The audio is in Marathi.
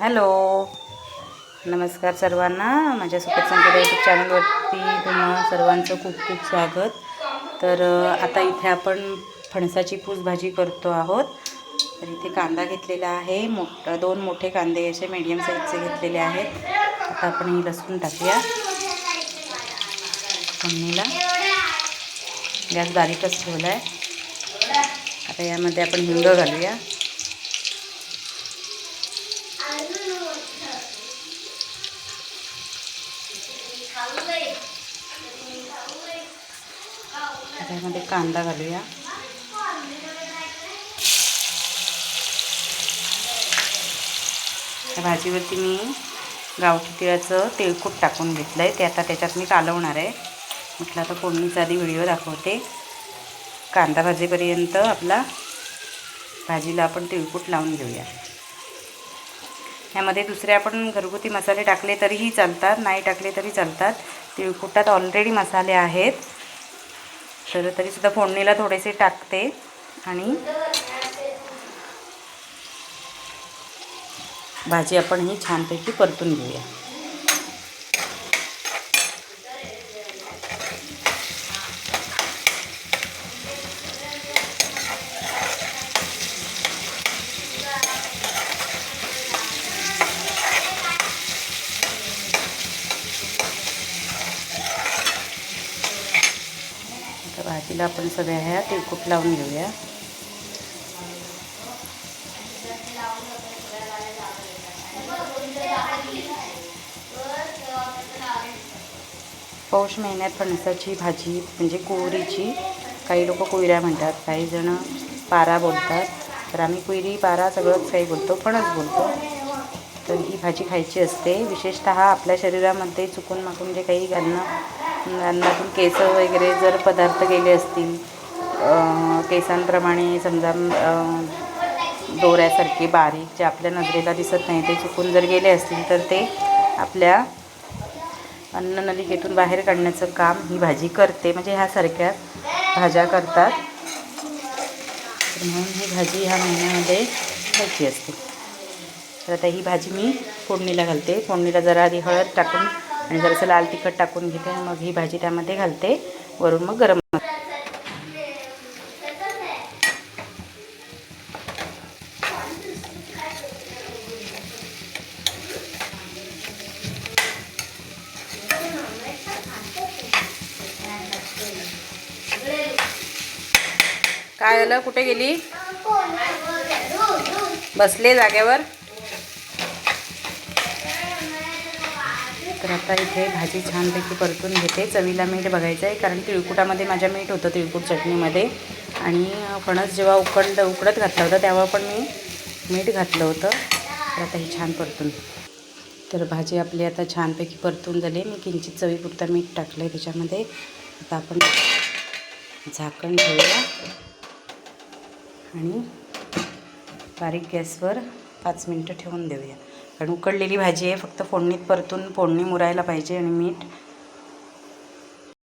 हॅलो. नमस्कार सर्वांना. माझ्या सुखद संकेत यूट्यूब चॅनलवरती तुम्हा सर्वांचं खूप खूप स्वागत. तर आता इथे आपण फणसाची पूसभाजी करतो आहोत. तर इथे कांदा घेतलेला आहे. मोठ दोन मोठे कांदे असे मीडियम साईजचे घेतलेले आहेत. आता आपण ही लसूण टाकूया. फोडणीला. गॅस बारीकच ठेवला आहे आता यामध्ये आपण हिंग घालूया. आता यामध्ये कांदा घालूया. त्या भाजीवरती मी गावठी तिळाचं तेलकूट टाकून घेतलं आहे ते आता त्याच्यात मी कालवणार आहे. म्हटलं आता फोडणीचा आधी व्हिडिओ दाखवते. कांदा भाजीपर्यंत आपला भाजीला आपण तिळकूट लावून घेऊया. ह्यामध्ये दुसरे आपण घरगुती मसाले टाकले तरीही चालतात नाही टाकले तरी चालतात. तिळकुटात ऑलरेडी मसाले आहेत. तर तरीसुद्धा फोडणीला थोडेसे टाकते. आणि भाजी आपण ही छानपैकी परतून घेऊया. भाजीला आपण सगळ्या ह्या तिळकुट लावून घेऊया. पौष महिन्यात फणसाची भाजी म्हणजे कोहरीची. काही लोक कोयऱ्या म्हणतात काही जण पारा बोलतात. तर आम्ही कोयरी पारा सगळंच काही बोलतो फणस बोलतो. तर ही भाजी खायची असते. विशेषत आपल्या शरीरामध्ये चुकून माकून जे काही घालणं अन्नातून केस वगैरे जर पदार्थ गेले असतील केसांप्रमाणे समजा दोऱ्यासारखे बारीक जे आपल्या नजरेला दिसत नाही ते चुकून जर गेले असतील तर ते आपल्या अन्ननलिकेतून बाहेर काढण्याचं काम ही भाजी करते. म्हणजे ह्यासारख्या भाज्या करतात. तर म्हणून ही भाजी ह्या महिन्यामध्ये घ्यायची असते. तर आता ही भाजी मी फोडणीला घालते. फोडणीला जरा आधी हळद टाकून आणि जरासं लाल तिखट टाकून घेते आणि मग ही भाजी त्यामध्ये घालते. वरून मग गरम काय झालं? कुठे गेली? बसले जागेवर. तर आता इथे भाजी छानपैकी परतून घेते. चवीला मीठ बघायचं आहे कारण तिळकुटामध्ये माझ्या मीठ होतं तिळकुट चटणीमध्ये. आणि फणस जेव्हा उकडलं उकडत घातलं होतं तेव्हा पण मी मीठ घातलं होतं. तर आता ही छान परतून. तर भाजी आपली आता छानपैकी परतून झाली. मी किंचित चवीपुरता मीठ टाकलं आहे त्याच्यामध्ये. आता आपण झाकण ठेवूया. आणि बारीक गॅसवर पाच मिनटं ठेवून देऊया. कारण उकडलेली भाजी आहे फक्त फोडणीत परतून फोडणी मुरायला पाहिजे आणि मीठ